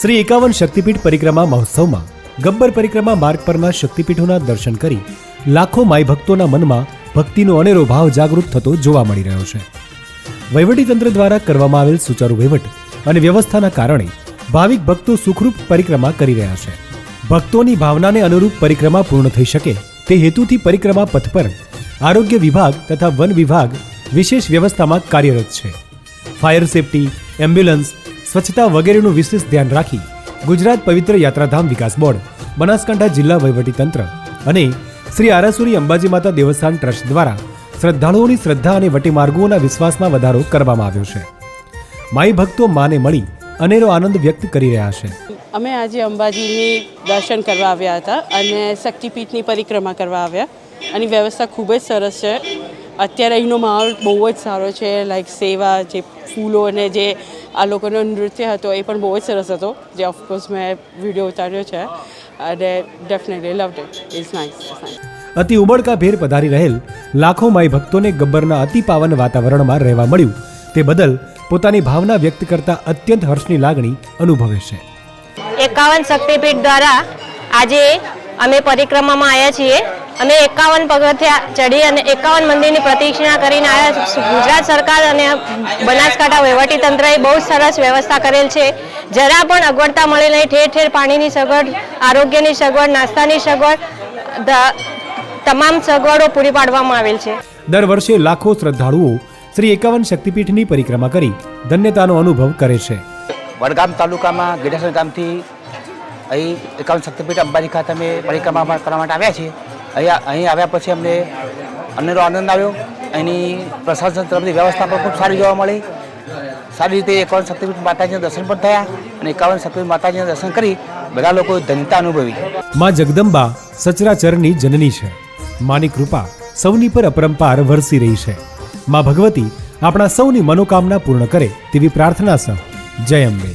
શ્રી એકાવન શક્તિપીઠ પરિક્રમા મહોત્સવમાં, ગબ્બર પરિક્રમા માર્ગ પરના શક્તિપીઠોના દર્શન કરી, લાખો માય ભક્તોના મનમાં ભક્તિનો અનેરો ભાવ જાગૃત થતો જોવા મળી રહ્યો છે. વહીવટીતંત્ર દ્વારા કરવામાં આવેલ સુચારુ વહીવટ અને વ્યવસ્થાના કારણે ભાવિક ભક્તો સુખરૂપ પરિક્રમા કરી રહ્યા છે. ભક્તોની ભાવનાને અનુરૂપ પરિક્રમા પૂર્ણ થઈ શકે તે હેતુથી પરિક્રમા પથ પર આરોગ્ય વિભાગ તથા વન વિભાગ વિશેષ વ્યવસ્થામાં કાર્યરત છે. ફાયર સેફટી, એમ્બ્યુલન્સ સ્વચ્છતા વગેરેનું વિશેષ ધ્યાન રાખી ગુજરાત પવિત્ર યાત્રાધામ વિકાસ બોર્ડ, બનાસકાંઠા જિલ્લા વહીવટીતંત્ર અને શ્રી આરાસુરી અંબાજી માતા દેવસ્થાન ટ્રસ્ટ દ્વારા શ્રદ્ધાળુઓની શ્રદ્ધા અને વટીમાર્ગોના વિશ્વાસમાં વધારો કરવામાં આવ્યો છે. માઈ ભક્તો માને મળી અનેરો આનંદ વ્યક્ત કરી રહ્યા છે. અમે આજે અંબાજીની દર્શન કરવા આવ્યા હતા અને શક્તિપીઠની પરિક્રમા કરવા આવ્યા અને વ્યવસ્થા ખૂબ જ સરસ છે. અત્યારે અહીંનો માહોલ બહુ જ સારો છે લાઈક સેવા જે ફૂલો અને જે આ લોકોનો નૃત્ય હતો એ પણ બહુ જ સરસ હતો જે ઓફકોર્સ મેં વીડિયો ઉતાર્યો છે અને definitely loved it is nice અતિ ઉમળકાભેર પધારી રહેલ લાખો માઈ ભક્તોને ગબ્બરના અતિ પાવન વાતાવરણમાં રહેવા મળ્યું. તે બદલ પોતાની ભાવના વ્યક્ત કરતા અત્યંત હર્ષની લાગણી અનુભવે છે. એકાવન શક્તિપીઠ દ્વારા આજે અમે પરિક્રમામાં આવ્યા છીએ. અમે એકાવન પગથિયા ચડી અને એકાવન મંદિરની પ્રતિક્ષા કરીને આવ્યા ગુજરાત સરકાર અને બનાસકાંઠા વહીવટીતંત્રએ બહુ સરસ વ્યવસ્થા કરેલ છે. જરા પણ અગવડતા મળી નહીં. ઠેર ઠેર પાણીની સગવડ આરોગ્યની સગવડ નાસ્તાની સગવડ તમામ સગવડો પૂરી પાડવામાં આવેલ છે. દર વર્ષે લાખો શ્રદ્ધાળુઓ શ્રી એકાવન શક્તિપીઠની પરિક્રમા કરી ધન્યતાનો અનુભવ કરે છે. વડગામ તાલુકામાં ગીડાસર ગામથી અહીં એકાવન શક્તિપીઠ અંબાજી ખાતે અમે પરિક્રમા કરવા માટે આવ્યા છીએ. અહીંયા, અહીં આવ્યા પછી અમને અનેરો આનંદ આવ્યો. અહીંની પ્રશાસન તરફથી વ્યવસ્થા પણ ખૂબ સારી જોવા મળી. સારી રીતે એકાવન શક્તિપીઠ માતાજીના દર્શન પણ થયા અને એકાવન શક્તિપીઠ માતાજીના દર્શન કરી બધા લોકોએ ધન્યતા અનુભવી. માં જગદંબા સચરાચરની જનની છે. માની કૃપા સૌની પર અપરંપાર વરસી રહી છે. માં ભગવતી આપણા સૌની મનોકામના પૂર્ણ કરે તેવી પ્રાર્થના સહ. જય અંબે.